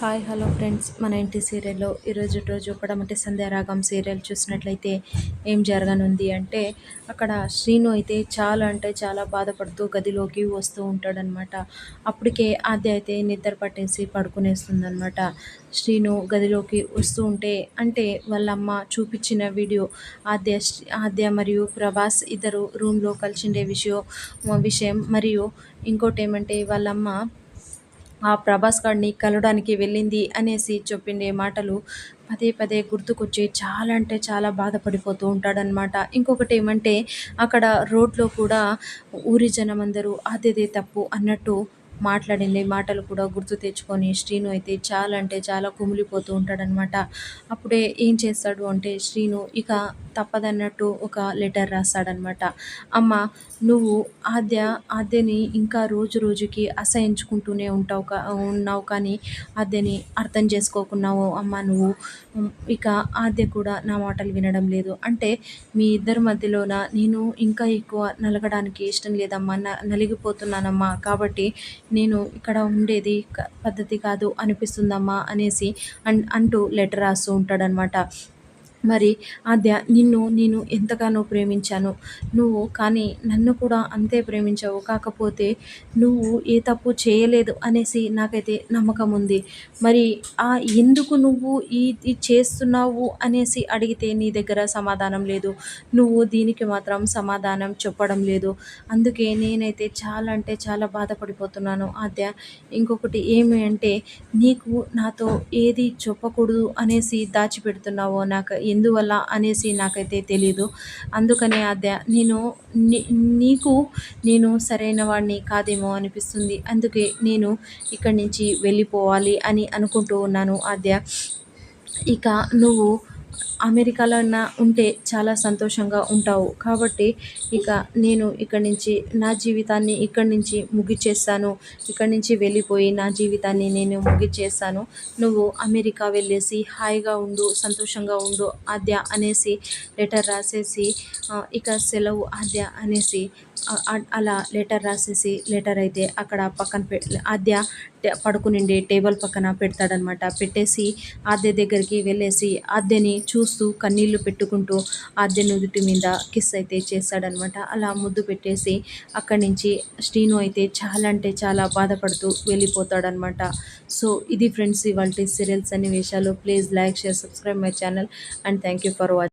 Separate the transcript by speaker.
Speaker 1: Hi hello friends. మన ఇంటి సీరియల్లో ఈరోజు రోజు పడమటి సంధ్యారాగం సీరియల్ చూసినట్లయితే ఏం జరగనుంది అంటే అక్కడ శ్రీను అయితే చాలా అంటే చాలా బాధపడుతూ గదిలోకి వస్తూ ఉంటాడనమాట. అప్పటికే ఆద్య అయితే నిద్ర పట్టేసి పడుకునేస్తుందనమాట. శ్రీను గదిలోకి వస్తూ ఉంటే అంటే వాళ్ళమ్మ చూపించిన వీడియో ఆద్య ఆద్య మరియు ప్రభాస్ ఇద్దరు రూమ్లో కలిసిండే విషయం విషయం మరియు ఇంకోటి ఏమంటే వాళ్ళమ్మ ఆ ప్రభాస్ గారిని కలవడానికి వెళ్ళింది అనేసి చెప్పిండే మాటలు పదే పదే గుర్తుకొచ్చి చాలా అంటే చాలా బాధపడిపోతూ ఉంటాడనమాట ఇంకొకటి ఏమంటే అక్కడ రోడ్లో కూడా ఊరి జనం అందరూ అదేదే తప్పు అన్నట్టు మాట్లాడింది మాటలు కూడా గుర్తు తెచ్చుకొని శ్రీను అయితే చాలా అంటే చాలా కుమిలిపోతూ ఉంటాడనమాట అప్పుడే ఏం చేస్తాడు అంటే శ్రీను ఇక తప్పదన్నట్టు ఒక లెటర్ రాస్తాడనమాట అమ్మ నువ్వు ఆద్య ఆద్యని ఇంకా రోజు రోజుకి అసహించుకుంటూనే ఉంటావు కా ఉన్నావు కానీ ఆద్యని అర్థం చేసుకోకున్నావు. అమ్మ నువ్వు ఇక ఆద్య కూడా నా మాటలు వినడం లేదు. అంటే మీ ఇద్దరి మధ్యలోన నేను ఇంకా ఎక్కువ నలగడానికి ఇష్టం లేదమ్మా. నలిగిపోతున్నానమ్మా. కాబట్టి నేను ఇక్కడ ఉండేది పద్ధతి కాదు అనిపిస్తుందమ్మా అనేసి అన్ అంటూ లెటర్ రాస్తూ ఉంటాడనమాట మరి ఆద్య నిన్ను నేను ఎంతగానో ప్రేమించాను. నువ్వు కానీ నన్ను కూడా అంతే ప్రేమించావు. కాకపోతే నువ్వు ఏ తప్పు చేయలేదు అనేసి నాకైతే నమ్మకం ఉంది. మరి ఆ ఎందుకు నువ్వు ఇది చేస్తున్నావు అనేసి అడిగితే నీ దగ్గర సమాధానం లేదు. నువ్వు దీనికి మాత్రం సమాధానం చెప్పడం లేదు. అందుకే నేనైతే చాలా అంటే చాలా బాధపడిపోతున్నాను ఆద్య. ఇంకొకటి ఏమి అంటే నీకు నాతో ఏది చెప్పకూడదు అనేసి దాచిపెడుతున్నావో నాకు ఎందువల్ల అనేసి నాకైతే తెలీదు. అందుకనే అదే నేను నీకు నేను సరైన వాడిని కాదేమో అనిపిస్తుంది. అందుకే నేను ఇక్కడి నుంచి వెళ్ళిపోవాలి అని అనుకుంటూ ఉన్నాను ఆద్య. ఇక నువ్వు అమెరికాలో ఉంటే చాలా సంతోషంగా ఉంటావు. కాబట్టి ఇక నేను ఇక్కడి నుంచి నా జీవితాన్ని ఇక్కడి నుంచి ముగిచేస్తాను. ఇక్కడి నుంచి వెళ్ళిపోయి నా జీవితాన్ని నేను ముగిచేస్తాను. నువ్వు అమెరికా వెళ్ళేసి హాయిగా ఉండు సంతోషంగా ఉండు ఆద్య అనేసి లెటర్ రాసేసి ఇక సెలవు ఆద్య అనేసి అలా లెటర్ రాసేసి లెటర్ అయితే అక్కడ పక్కన పె ఆద్య పడుకునిండే టేబుల్ పక్కన పెడతాడనమాట. పెట్టేసి ఆద్య దగ్గరికి వెళ్ళేసి ఆద్యని చూస్తూ కన్నీళ్ళు పెట్టుకుంటూ ఆద్య నుదుటి మీద కిస్ అయితే చేస్తాడనమాట. అలా ముద్దు పెట్టేసి అక్కడి నుంచి శ్రీను అయితే చాలా అంటే చాలా బాధపడుతూ వెళ్ళిపోతాడనమాట. సో ఇది ఫ్రెండ్స్ ఇవాళ సీరియల్స్ అన్ని విషయాలు please like share subscribe my channel and thank you for watching